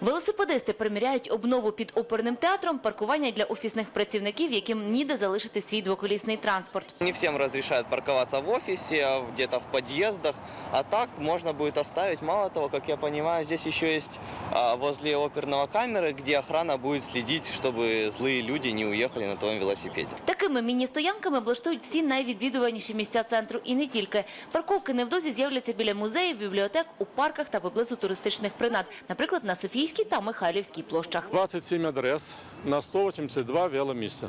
Велосипедисти приміряють обнову під оперним театром, паркування для офісних працівників, яким ніде залишити свій двоколісний транспорт. Не всем разрешают парковаться в офисе, а где-то в подъездах, а так можно будет оставить. Мало того, как я понимаю, здесь еще есть а, возле оперного камеры, где охрана будет следить, чтобы злые люди не уехали на твоем велосипеде. Такими міні-стоянками облаштують всі найвідвідуваніші місця центру і не тільки. Парковки невдовзі з'являться біля музеїв, бібліотек, у парках та поблизу туристичних принад, наприклад, на Софійській та Михайлівській площах. 27 адрес на 182 веломісця.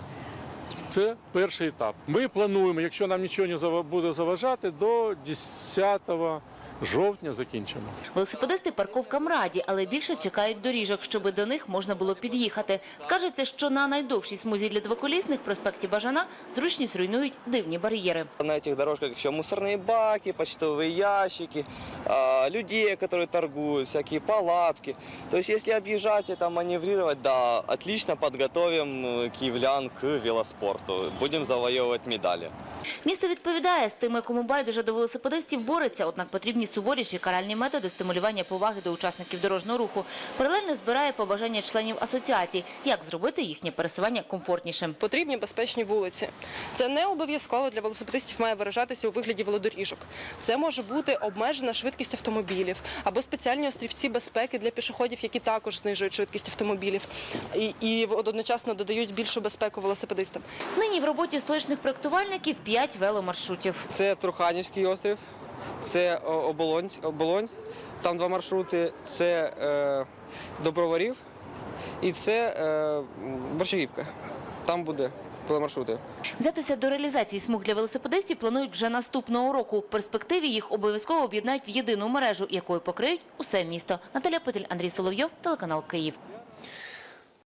Це перший етап. Ми плануємо, якщо нам нічого не зава- буде заважати, до 10 жовтня закінчимо. Велосипедисти парковкам раді, але більше чекають доріжок, щоб до них можна було під'їхати. Скажеться, що на найдовшій смузі для двоколісних проспекті Бажана зручність руйнують дивні бар'єри. На этих дорожках еще мусорные баки, почтовые ящики, а, людей, которые торгуют, всякие палатки. То есть, если объезжать это, маневрировать, да, отлично подготовим э, киевлян к велоспорту. Будем завоевывать медали. Місто відповідає, з тими, кому байдуже до велосипедистів, бореться, однак потрібні суворіші каральні методи стимулювання поваги до учасників дорожнього руху. Паралельно збирає побажання членів асоціацій, як зробити їхнє пересування комфортнішим. Потрібні безпечні вулиці. Це не обов'язково для велосипедистів має виражатися у вигляді велодоріжок. Це може бути обмежена швидкість автомобілів або спеціальні острівці безпеки для пішоходів, які також знижують швидкість автомобілів і, і одночасно додають більшу безпеку велосипедистам. Нині в роботі столичних проєктувальників 5 веломаршрутів. Це Труханівський острів, це Оболонь, Оболонь, там два маршрути, це е, Доброварів і це е, Борщагівка. Там буде веломаршрути. Взятися до реалізації смуг для велосипедистів планують вже наступного року. В перспективі їх обов'язково об'єднають в єдину мережу, якою покриють усе місто. Наталя Петель, Андрій Соловйов, телеканал Київ.